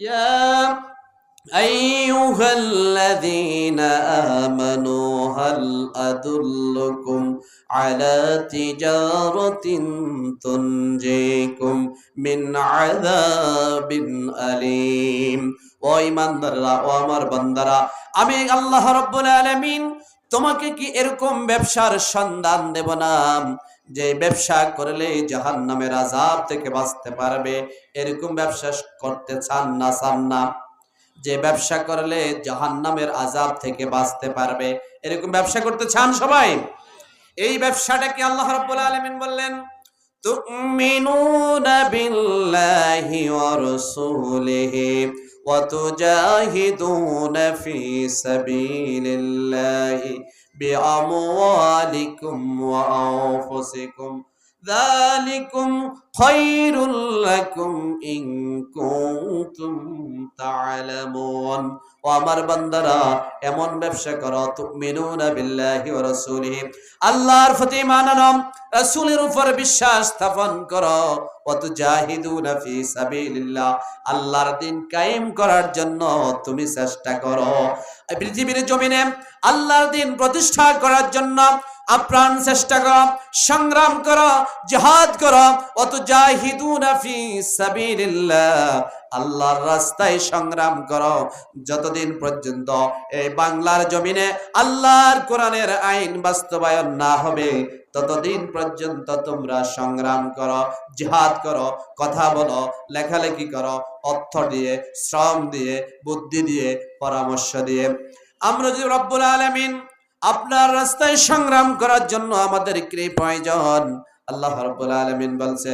يا أيها الذين آمنوا هل أدلكم على تجارة تنجيكم من عذاب أليم ও ইমানদাররা ও আমার বান্দারা আমি আল্লাহ রব্বুল আলামিন তোমাকে কি এরকম ব্যবসার সন্ধান দেব না যে ব্যবসা করলে জাহান্নামের আযাব থেকে বাঁচতে পারবে, এরকম ব্যবসা করতে চান না চান না যে ব্যবসা করলে জাহান্নামের আযাব থেকে বাঁচতে পারবে, এরকম ব্যবসা করতে চান সবাই? এই ব্যবসাটাকে আল্লাহ রাব্বুল আলামিন বললেন বিল্লাহি ওয়া রাসূলিহি ওয়া তুজাহিদুনা ফি সাবিলিল্লাহি বিআমওয়ালিকুম ওয়া আনফুসিকুম ذلكم خير لكم إن كنتم تعلمون ও আমার বান্দারা এমন ব্যবসা করো তুমিনুনা বিল্লাহি ওয়া রাসূলিহি আল্লাহর প্রতি মানানো রাসূলের উপর বিশ্বাস স্থাপন করো ওয়া তুজাহিদুনা ফি সাবিলিল্লাহ, আল্লাহর দিন কায়েম করার জন্য তুমি চেষ্টা করো। পৃথিবীর জমিনে আল্লাহর দিন প্রতিষ্ঠা করার জন্য আপ্রাণ চেষ্টা করো, সংগ্রাম করো, জিহাদ করো। অত আল্লাহর রাস্তায় সংগ্রাম করো। যতদিন পর্যন্ত এই বাংলার জমিনে আল্লাহর কোরআনের আইন বাস্তবায়ন না হবে ততদিন পর্যন্ত তোমরা সংগ্রাম করো, জিহাদ করো, কথা বলো, লেখালেখি করো, অর্থ দিয়ে, শ্রম দিয়ে, বুদ্ধি দিয়ে, পরামর্শ দিয়ে। আমরা যদি রব্বুল আলামিন আপনার রাস্তায় সংগ্রাম করার জন্য আমাদের কি প্রয়োজন, আল্লাহ রাব্বুল আলমিন বলছে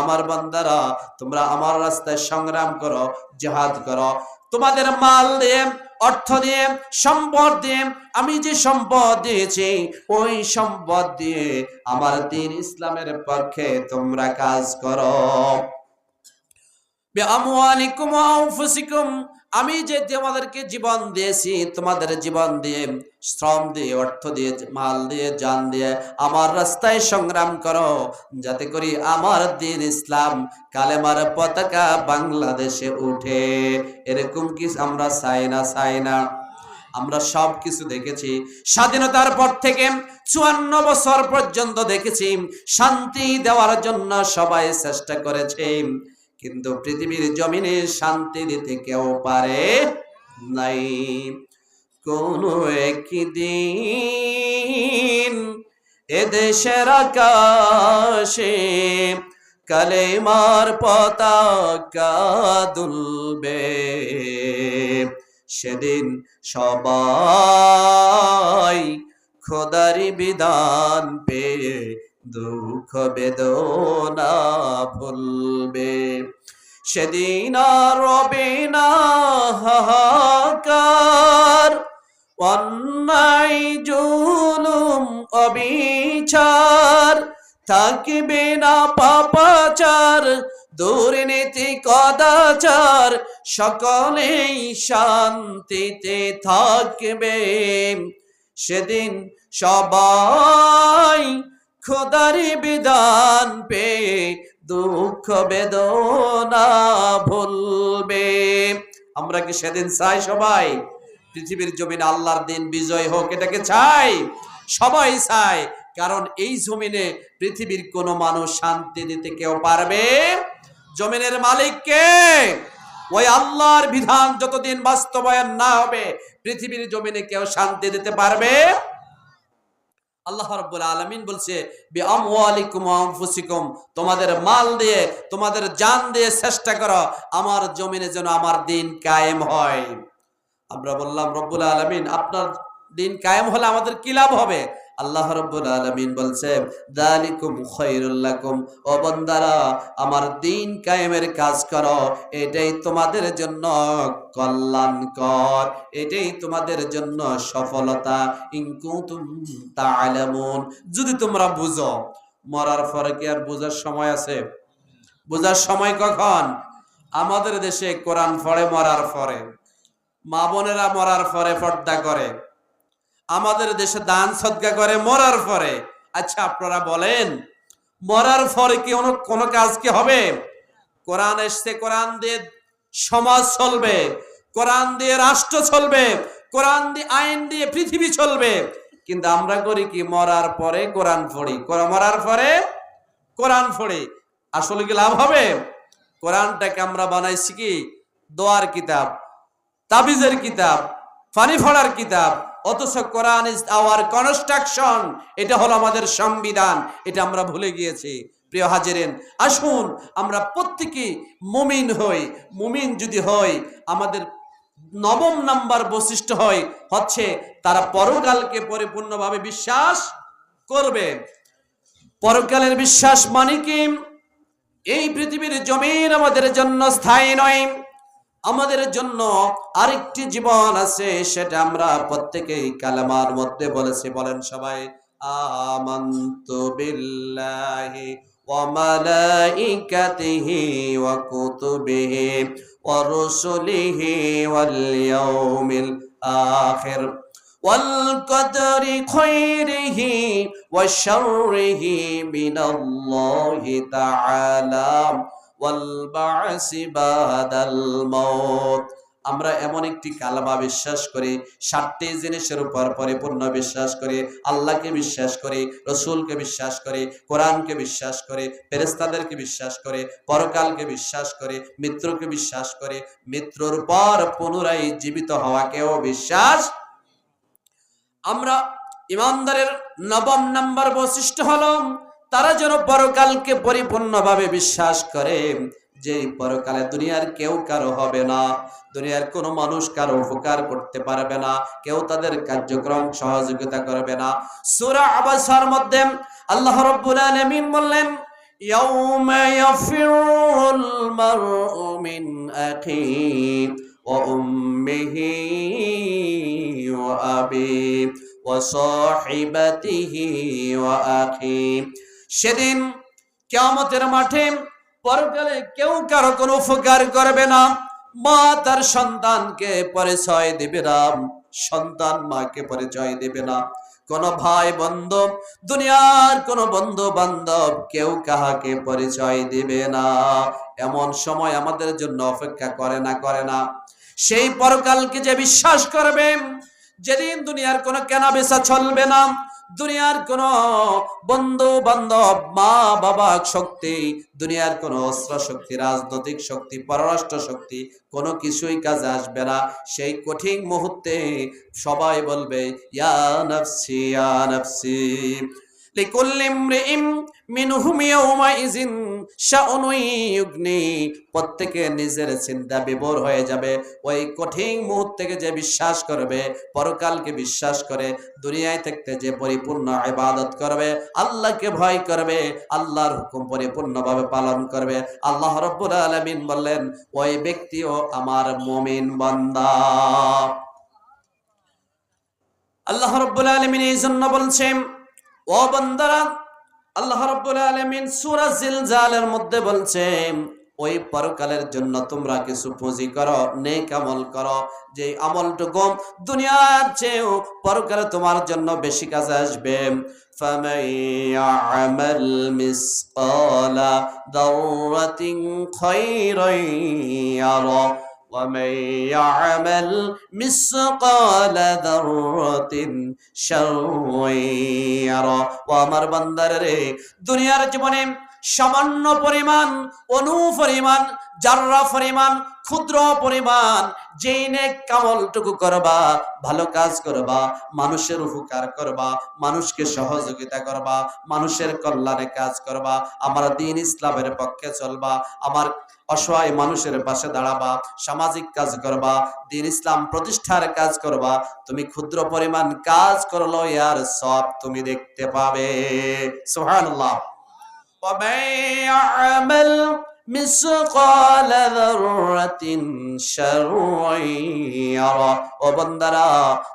আমার বান্দারা, তোমরা আমার রাস্তায় সংগ্রাম করো, জিহাদ করো। তোমাদের মাল দিয়ে অর্থ দিয়ে, সম্পদ দিয়ে, আমি যে সম্পদ দিয়েছি, ওই সম্পদ দিয়ে আমার দিন ইসলামের পক্ষে তোমরা কাজ করো। ওয়া আনফুসিকুম। আমি যে তোমাদেরকে জীবন দিয়েছি, তোমাদের জীবন দিয়ে শ্রম দিয়ে, অর্থ দিয়ে, মাল দিয়ে, জান দিয়ে আমার রাস্তায় সংগ্রাম করো। যাতে করি আমার দিন ইসলাম কালেমার পতাকা বাংলাদেশে উঠে। এরকম কি আমরা চাই না চাই না? আমরা সব কিছু দেখেছি। স্বাধীনতার পর থেকে চুয়ান্ন বছর পর্যন্ত দেখেছি। শান্তি দেওয়ার জন্য সবাই চেষ্টা করেছে। কিন্তু পৃথিবীর জমিনে শান্তি দিতে কেউ পারে নাই। কোন একদিন এদেশের আকাশে কালেমার পতাকা দুলবে। সেদিন সবাই খোদারি বিধান পেয়ে দুঃখ বেদনা ভুলবে। সেদিন আর রবে না অন্যায়, জুলুম, অবিচার থাকবে না পাপাচার, দুর্নীতি, কদাচার, সকলেই শান্তিতে থাকবে। সেদিন সবাই খোদারি বিধান পে দুঃখ বেদনা ভুলবে। আমরা কি সেদিন চাই সবাই? পৃথিবীর জমিনে আল্লাহর দিন বিজয় হোক এটাকে চাই? সবাই চায় কারণ এই জমিনে পৃথিবীর কোনো মানুষ শান্তি দিতে কেউ পারবে? জমিনের মালিক কে ওই আল্লাহর বিধান যতদিন বাস্তবায়ন না হবে, পৃথিবীর জমিনে কেউ শান্তি দিতে পারবে? আল্লাহ রাব্বুল আলামিন বলছে বি আমওয়ালিকুম ওয়া আনফুসিকুম, তোমাদের মাল দিয়ে, তোমাদের জান দিয়ে চেষ্টা করো, আমার জমিনে যেন আমার দিন কায়েম হয়। আমরা বললাম, রব্বুল আলমিন, আপনার দিন কায়েম হলে আমাদের কি লাভ হবে? আল্লাহ রব্বুল আলামিন বলছে দালিকুম খায়রুল লাকুম। ও বান্দারা, আমার দিন কায়েমের কাজ করো, এটাই তোমাদের জন্য কল্যাণকর, এটাই তোমাদের জন্য সফলতা। ইনকুতুম তাআলামুন। যদি তোমরা বুঝো, মরার পরে কি আর বোঝার সময় আছে? বোঝার সময় কখন? আমাদের দেশে কোরআন পড়ে মরার পরে, মা বোনেরা মরার পরে পর্দা করে। আমাদের দেশে দান সদ্গা করে মরার পরে। আচ্ছা আপনারা বলেন, মরার পরে কি কোনো কাজ কি হবে? কোরআন এসছে, কোরআন দিয়ে সমাজ চলবে, কোরআন দিয়ে রাষ্ট্র চলবে, কোরআন দিয়ে আইন দিয়ে পৃথিবী চলবে। কিন্তু আমরা করি কি, মরার পরে কোরআন পড়ি। মরার পরে কোরআন পড়ি। আসলে কি লাভ হবে? কোরআনটাকে আমরা বানাইছি কি? দোয়ার কিতাব, তাবিজের কিতাব ফানি ফড়ার কিতাব, অথচ কোরআন ইজ আওয়ার কনস্ট্রাকশন। এটা হলো আমাদের সংবিধান, এটা আমরা ভুলে গিয়েছি। প্রিয় হাজিরেন, আসুন আমরা প্রত্যেকে মুমিন হই। মুমিন যদি হই, আমাদের নবম নাম্বার বৈশিষ্ট্য হয়, হচ্ছে তারা পরকালকে পরিপূর্ণভাবে বিশ্বাস করবে। পরকালের বিশ্বাস মানে কি? এই পৃথিবীর জমিন আমাদের জন্য স্থায়ী নয়। আমাদের জন্য আরেকটি জীবন আছে সেটা আমরা প্রত্যেকেই কালামার মধ্যে বলেছি বলেন সবাই আমান্তু বিল্লাহি ওয়া মালাইকাতিহি ওয়া কুতুবিহি ওয়া রুসুলিহি ওয়াল ইয়াউমিল আখির والقدر خيره وشره من الله تعالى والبعث بعد الموت আমরা এমন একটি কালামা বিশ্বাস করি, সাতটি জিনিসের উপর পরিপূর্ণ বিশ্বাস করি, আল্লাহকে বিশ্বাস করি, রসুলকে বিশ্বাস করি, কোরআনকে বিশ্বাস করি ফেরেস্তাদেরকে বিশ্বাস করে, পরকালকে বিশ্বাস করে, মৃত্যুকে বিশ্বাস করে, মৃত্যুর পর পুনরায় জীবিত হওয়াকেও বিশ্বাস। আমরা ইমানদারের নবম নাম্বার বৈশিষ্ট্য হলো তারা যেন পরকালকে পরিপূর্ণভাবে বিশ্বাস করে যে পরকালে দুনিয়ার কেউ কারো হবে না দুনিয়ার কোনো মানুষ কারো উপকার করতে পারবে না কেউ তাদের কার্যক্রম সহযোগিতা করবে না সূরা আবাসার মধ্যে আল্লাহ রাব্বুল আলামিন বললেন يوم يفر المرء من أخيه وأمه وأبيه وصاحبته وأخيه সেদিন কিয়ামতের মাঠে পরকালে কেউ কারও কোনো উপকার করবে না। মা তার সন্তানকে পরিচয় দেবে না, সন্তান মাকে পরিচয় দেবে না। কোন ভাই বন্ধু, দুনিয়ার কোন বন্ধু বান্ধব কেউ কাহাকে পরিচয় দিবে না। এমন সময় আমাদের জন্য অপেক্ষা করে না করে না। সেই পরকালকে যে বিশ্বাস করবে, যেদিন দুনিয়ার কোনো কেনা বেচা চলবে না দুনিয়ার কোন বন্ধু বান্ধব মা বাবা শক্তি, দুনিয়ার কোন অস্ত্র শক্তি রাজনৈতিক শক্তি, পররাষ্ট্র শক্তি, কোনো কিছুই কাজে আসবে না। সেই কঠিন মুহূর্তে সবাই বলবে, ইয়া নফসি ইয়া নফসি। বিশ্বাস করবে, পরকালকে বিশ্বাস করে, দুনিয়ায় থাকতে যে পরিপূর্ণ ইবাদত করবে, আল্লাহকে ভয় করবে, আল্লাহর হুকুম পালন করবে। আল্লাহ রাব্বুল আলামিন বললেন, ওই ব্যক্তিও আমার মুমিন বান্দা। আল্লাহ রাব্বুল আলামিন এই জন্য বলছেন ও বান্দারা আল্লাহ রাব্বুল আলামিন সূরা জিলজালের মধ্যে বলছেন ওই পরকালের জন্য তোমরা কিছু পুঁজি করো নেক আমল করো যে আমলটুকু দুনিয়ার চেয়েও পরকালে তোমার জন্য বেশি কাজে আসবে فمن يعمل مثقال ذرة خيرا يره ومن يعمل مثقال ذرة شرا يره ও আমার বান্দারে দুনিয়ার জীবনে সামান্য পরিমাণ অনু পরিমাণ জাররা পরিমাণ ক্ষুদ্র পরিমাণ যেই নেক কামলটুকু করবা ভালো কাজ করবা মানুষের উপকার করবা মানুষকে সহযোগিতা করবা মানুষের কল্যাণে কাজ করবা আমার দিন ইসলামের পক্ষে চলবা আমার অসহায় মানুষের পাশে দাঁড়াবা, সামাজিক কাজ করবা, দিন ইসলাম প্রতিষ্ঠার কাজ করবা, তুমি ক্ষুদ্র পরিমাণ কাজ করল, ইয়ার সব তুমি দেখতে পাবে। সুবহানাল্লাহ।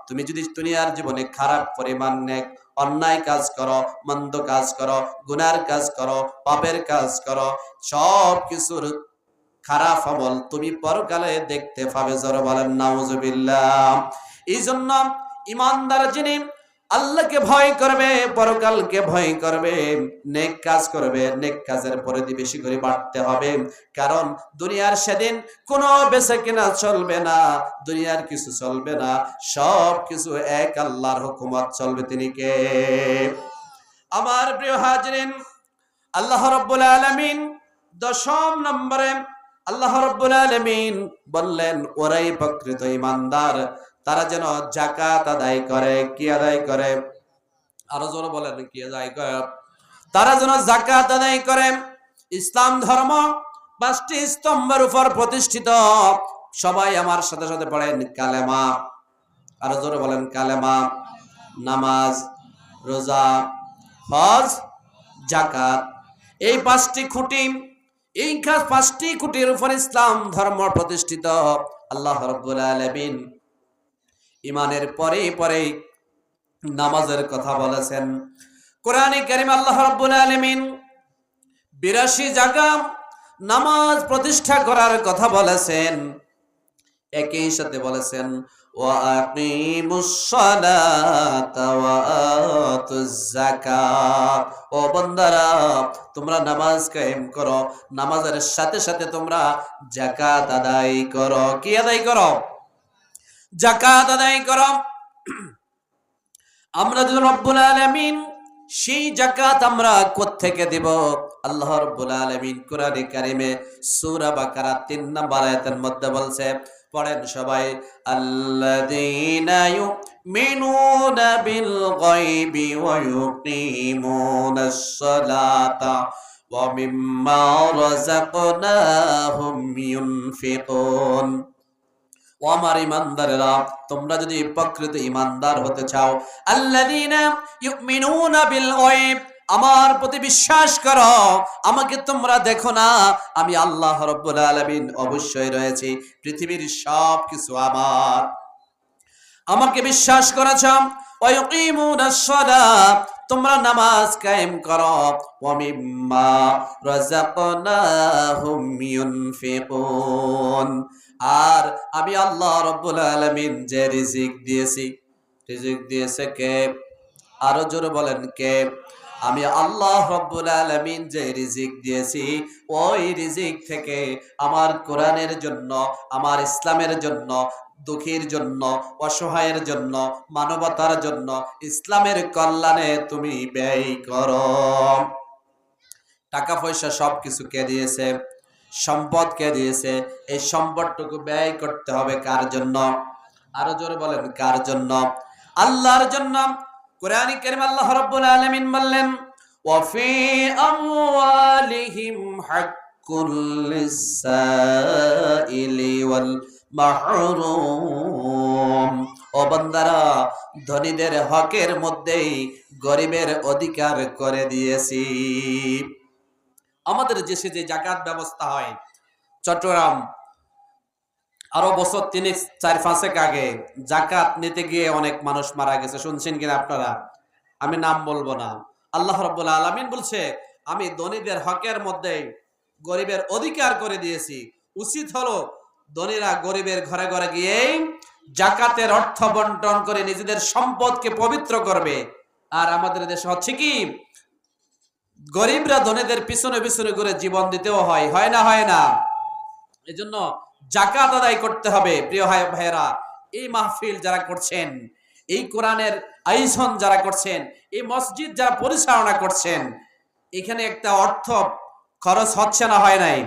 তুমি যদি দুনিয়ার জীবনে খারাপ পরিমাণ নেক, অন্যায় কাজ করো, মন্দ কাজ করো, গুনার কাজ করো, পাপের কাজ করো সব কিছুর খারাপ আমল তুমি পরকালে দেখতে পাবে। জোর বলেন নাউজুবিল্লাহ এই জন্য ইমানদার যিনি আল্লাহকে ভয় করবে, পরকালকে ভয় করবে, নেক কাজ করবে, নেক কাজের পরিধি বেশি করে বাড়তে হবে। কারণ দুনিয়ার সেদিন কোনো বেচা কেনা চলবে না, দুনিয়ার কিছু চলবে না, সব কিছু এক আল্লাহর হুকুমত চলবে তিনি কে? আমার প্রিয় হাজরিন, আল্লাহ রব্বুল আলামিন দশম নম্বরে আল্লাহ রব্বুল বললেন, ওরাই প্রকৃত ইমানদার তারা যেন জাকাত আদায় করে, কি আদায় করে? আরও জোরে বলেন, কি আদায় করে? তারা যেন জাকাত আদায় করে। ইসলাম ধর্ম পাঁচটি স্তম্ভের উপর প্রতিষ্ঠিত। সবাই আমার সাথে সাথে পড়েন, কালেমা। আরও জোরে বলেন, কালেমা। নামাজ, রোজা, হজ জাকাত এই পাঁচটি খুঁটি এই কাজ পাঁচটি খুঁটির উপর ইসলাম ধর্ম প্রতিষ্ঠিত। আল্লাহ রব্বুল আলামিন ইমানের পরে পরে নামাজের কথা বলেছেন। কোরআনে কারিম আল্লাহ রাব্বুল আলামিন 82 জায়গা নামাজ প্রতিষ্ঠা করার কথা বলেছেন। একই সাথে বলেছেন ও বান্দারা, তোমরা নামাজ কায়েম করো, নামাজের সাথে সাথে তোমরা যাকাত আদায় করো। কি আদায় করো? জাকাত আদায় করো। আমরা যদি রব্বুল আলামিন সেই জাকাত আমরা কোত্থেকে দেব? আল্লাহ রব্বুল আলামিন কোরআনে কারিমে সূরা বাকারা 3 নম্বর আয়াতের মধ্যে বলছে পড়েন সবাই, আল্লাযীনা ইউমিনুনা বিল গায়বি ওয়া ইউকিমুনাস সালাতা ওয়া মিম্মা রাযাকনাহুম ও আমার ইমানদারেরা তোমরা যদি প্রকৃত ইমানদার হতে চাও, আল্লাযীনা ইউমিনুনা বিল গায়ব আমার প্রতি বিশ্বাস করো, আমাকে তোমরা দেখো না। আমি আল্লাহ রব্বুল আলামিন অবশ্যই রয়েছি, পৃথিবীর সব কিছু আমার। আমাকে বিশ্বাস করেছ? তোমরা নামাজ কায়েম করো। আর আমি আল্লাহ রব্বুল আলামিন যে রিজিক দিয়েছি, রিজিক দিয়েছে কে? আরও জোরে বলেন কে? আমি আল্লাহ রব্বুল আলামিন যে রিজিক দিয়েছি, ওই রিজিক থেকে আমার কোরআনের জন্য, আমার ইসলামের জন্য, দুঃখীর জন্য, অসহায়ের জন্য, মানবতার জন্য ইসলামের কল্যাণে তুমি ব্যয় করো। টাকা পয়সা সব কিছু কে দিয়েছে? সম্পদ কে দিয়েছে? এই সম্পদটুকু ব্যয় করতে হবে কার জন্য? আরও জোরে বলেন, কার জন্য? আল্লাহর জন্য আল্লাহ রাব্বুল আলামিন বললেন ওয়াফি আমওয়ালিহিম হাক্কুল লিসাইলি ওয়াল মাহরুম। ও বান্দারা, ধনীদের হকের মধ্যেই গরিবের অধিকার করে দিয়েছি। আমাদের দেশে যে জাকাত ব্যবস্থা হয়, চট্টগ্রাম আরও বছর তিন চার পাঁচেক আগে জাকাত নিতে গিয়ে অনেক মানুষ মারা গেছে। শুনছেন কিনা আপনারা? আমি নাম বলব না। আল্লাহ রব্বুল আলমিন বলছে, আমি ধনীদের হকের মধ্যে গরিবের অধিকার করে দিয়েছি। উচিত হলো ধনীরা গরিবের ঘরে ঘরে গিয়ে জাকাতের অর্থ বন্টন করে নিজেদের সম্পদকে পবিত্র করবে। আর আমাদের দেশে হচ্ছে কি, গরিবরা ধনীদের পিছনে পিছনে করে জীবন দিতেও হয় হয় না হয় না। এজন্য জাকাত আদায় করতে হবে, প্রিয় ভাই ভাইয়েরা। এই মাহফিল যারা করছেন, এই কোরআনের আয়োজন যারা করছেন, এই মসজিদ যারা পরিচালনা করছেন, এখানে একটা অর্থ খরচ হচ্ছে না, হয় নাই?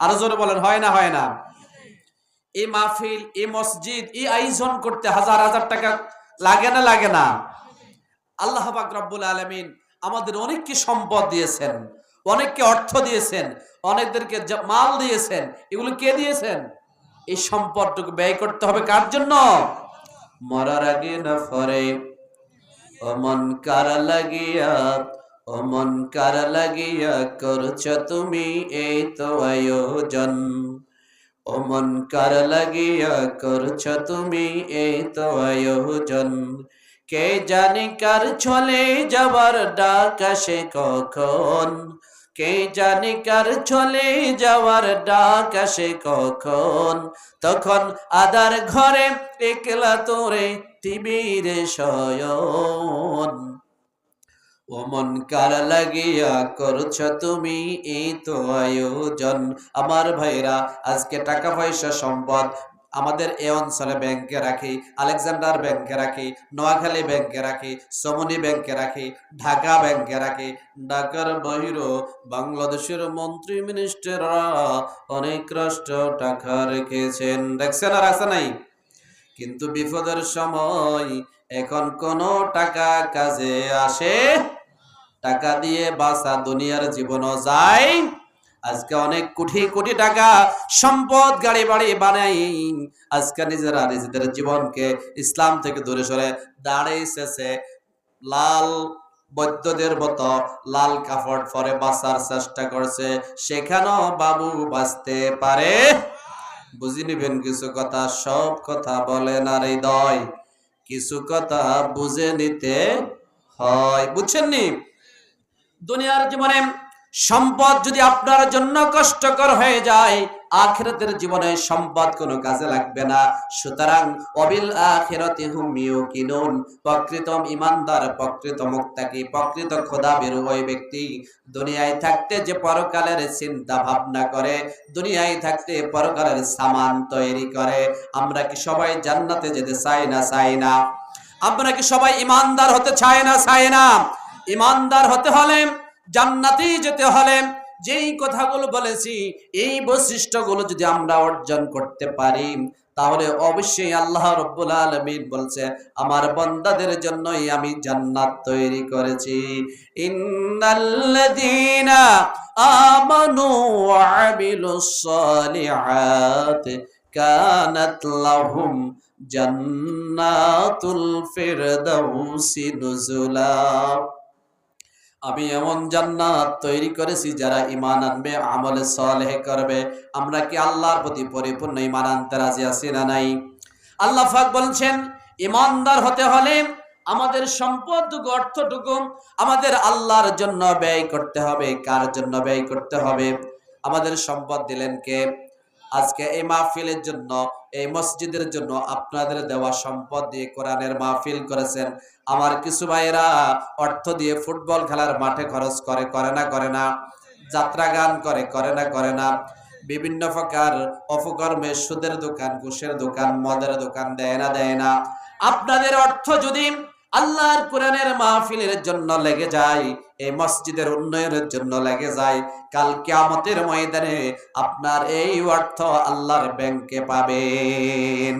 আরও জোরে বলেন, হয় না হয় না? এই মাহফিল, এই মসজিদ, এই আয়োজন করতে হাজার হাজার টাকা লাগে না লাগে না? আল্লাহ পাক রব্বুল আলমিন আমাদের অনেককে সম্পদ দিয়েছেন, অনেককে অর্থ দিয়েছেন অনেকদেরকে মাল দিয়েছেন, এগুলো কে দিয়েছেন? এই সম্পদটুকু ব্যয় করতে হবে কার জন্য? মরার আগে না ফরে। অমন কার লাগিয়া, অমন কার লাগিয়া করছ তুমি এই তো আয়োজন। অমন কার লাগিয়া করছ তুমি এই তো আয়োজন। কে জানি কার চলে যাবার ডাক আসে কখন? কে জানি কার চলে যাওয়ার ডাক আসে কখন? তখন আদার ঘরে একলা তোরে টিবির শয়ন। ওমন কার লাগিয়া করছ তুমি এই তো আয়োজন? আমার ভাইরা, আজকে টাকা পয়সা সম্পদ আমাদের এই অঞ্চলে ব্যাংকে রাখি, আলেকজান্ডার ব্যাংকে রাখি, নোয়াখালী ব্যাংকে রাখি, সমনি ব্যাংকে রাখি, ঢাকা ব্যাংকে রাখি, ঢাকার বাহিরও বাংলাদেশের মন্ত্রী মিনিস্টাররা অনেক রাষ্ট্র টাকা রেখেছেন। দেখছেন আর আছে নাই? কিন্তু বিপদের সময় এখন কোনো টাকা কাজে আসে? টাকা দিয়ে বাঁচা দুনিয়ার জীবনও যায় আজকে অনেক কোটি কোটি টাকা সম্পদ গাড়ি বাড়ি বানাই। আজকে নিজেরা নিজেদের জীবনকে ইসলাম থেকে দূরে সরে দাঁড়িয়েছে লাল বৈদ্যদের মতো লাল কাপড় পরে বাঁচার চেষ্টা করছে। সেখানেও বাবু বাঁচতে পারে। বুঝি নিবেন, কিছু কথা সব কথা বলেন আর হৃদয়। কিছু কথা বুঝে নিতে হয়। বুঝছেন নি? দুনিয়ার জীবনে সম্পদ যদি আপনার জন্য কষ্টকর হয়ে যায়, আখিরাতের জীবনে সম্পদ কোনো কাজে লাগবে না। সুতরাং অবিল আখিরাতি হুম ইউকিনুন, প্রকৃত ইমানদার, প্রকৃত মুক্তাকি প্রকৃত খোদা বের ওই ব্যক্তি। দুনিয়ায় থাকতে যে পরকালের চিন্তা ভাবনা করে, দুনিয়ায় থাকতে পরকালের সামান তৈরি করে। আমরা কি সবাই জান্নাতে যেতে চাই না চাই না? আমরা কি সবাই ইমানদার হতে চাই না চাই না? ইমানদার হতে হলে জান্নাতে যেতে হলে যেই কথাগুলো বলেছি, এই বৈশিষ্ট্যগুলো যদি আমরা অর্জন করতে পারি, তাহলে অবশ্যই আল্লাহ রব্বুল আলমিন বলছে, আমার বন্দাদের জন্যই আমি জান্নাত তৈরি করেছি। ইন্নাল্লাযীনা আমানু ওয়া আমিলুস জান্নাতুল আমি এমন জান্নাত তৈরি করেছি যারা ইমান আনবে, আমলে সলেহ করবে। আমরা কি আল্লাহর প্রতি পরিপূর্ণ ইমান আনতে রাজি আছি না নাই? আল্লাহ ফাক বলছেন ইমানদার হতে হলে আমাদের সম্পদটুকু, অর্থটুকু আমাদের আল্লাহর জন্য ব্যয় করতে হবে। কার জন্য ব্যয় করতে হবে? আমাদের সম্পদ দিলেন কে? আজকে এই মাহফিলের জন্য, এই মসজিদের জন্য আপনাদের দেওয়া সম্পদ দিয়ে কোরআনের মাহফিল করেছেন। আমার কিছু ভাইয়েরা অর্থ দিয়ে ফুটবল খেলার মাঠে খরচ করে করে না করে না। যাত্রা গান করে করে না করে না। বিভিন্ন প্রকার অপকর্মে সুদের দোকান, ঘুষের দোকান, মদের দোকান দেয় না দেয় না। আপনাদের অর্থ যদি আল্লাহর কোরআনের মাহফিলের জন্য লেগে যায় এই মসজিদের উন্নয়নের জন্য লেগে যায়। কাল কেয়ামতের ময়দানে আপনার এই অর্থ আল্লাহর ব্যাংকে পাবেন।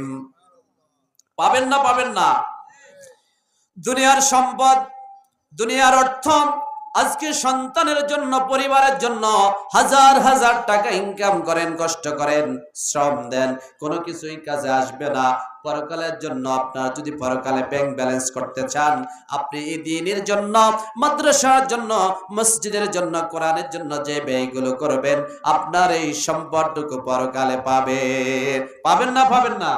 পাবেন না পাবেন না। দুনিয়ার সম্পদ, দুনিয়ার অর্থ আজকে সন্তানের জন্য, পরিবারের জন্য হাজার হাজার টাকা ইনকাম করেন, কষ্ট করেন, শ্রম দেন, কোনো কিছুই কাজে আসবে না। পরকালের জন্য আপনার যদি পরকালে ব্যাংক ব্যালেন্স করতে চান, আপনি এই দিনের জন্য, মাদ্রাসার জন্য, মসজিদের জন্য, কোরআনের জন্য যে ব্যয়গুলো করবেন, আপনার এই সম্পদটুকু পরকালে পাবেন। পাবেন না পাবেন না?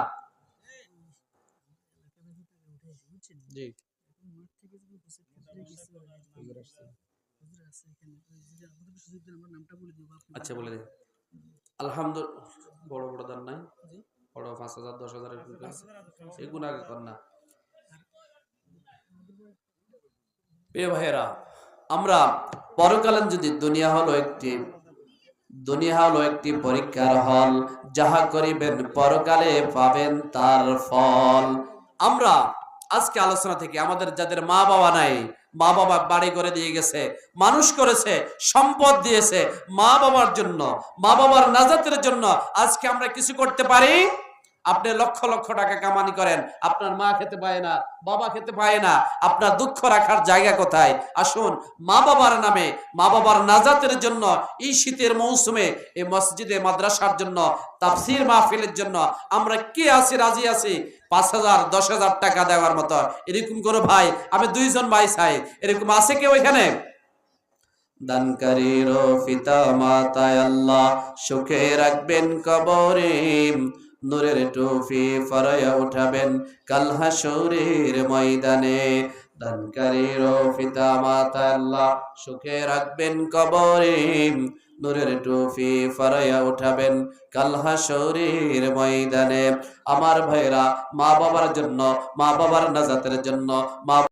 আচ্ছা বলে দিন আলহামদুলিল্লাহ বড় বড় দান নাই? বড় পাঁচ হাজার, দশ হাজার এগুলো আগে কর না। প্রিয় ভাইয়েরা, আমরা পরকালীন যদি দুনিয়া হলো একটি, দুনিয়া হলো একটি পরীক্ষার হল, যাহা করিবেন পরকালে পাবেন তার ফল। আমরা আজকে আলোচনা থেকে আমাদের যাদের মা বাবা নাই মা বাবা বাড়ি করে দিয়ে গেছে, মানুষ করেছে, সম্পদ দিয়েছে মা বাবার জন্য মা বাবার নাজাতের জন্য আজকে আমরা কিছু করতে পারি? আপনি লক্ষ লক্ষ টাকা কামানি করেন, আপনার মা খেতে পায় না, বাবা খেতে পায় না, আপনার দুঃখ রাখার জায়গা কোথায়? আসুন, মা বাবার নামে, মা বাবার নাজাতের জন্য, এই শীতের মৌসুমে, এই মসজিদে, মাদ্রাসার জন্য, তাফসির মাহফিলের জন্য, আমরা কে আছি, রাজি আছি? পাঁচ হাজার, দশ হাজার টাকা দেওয়ার মতো। এরকম কোনো ভাই, আমি দুইজন ভাই চাই, এরকম আছে কেউ এখানে? দানকারীর পিতা মাতায় আল্লাহ, সুখে রাখবেন কবরে। নূরের টুফি ফরায়া উঠাবেন কাল হাসুরের ময়দানে। দানকারীর পিতা মাতা সুখে রাখবেন কবরে। নূরের টুফি ফরাইয়া উঠাবেন কাল হাসরের ময়দানে। আমার ভাইরা মা বাবার জন্য মা বাবার নাজাতের জন্য, মা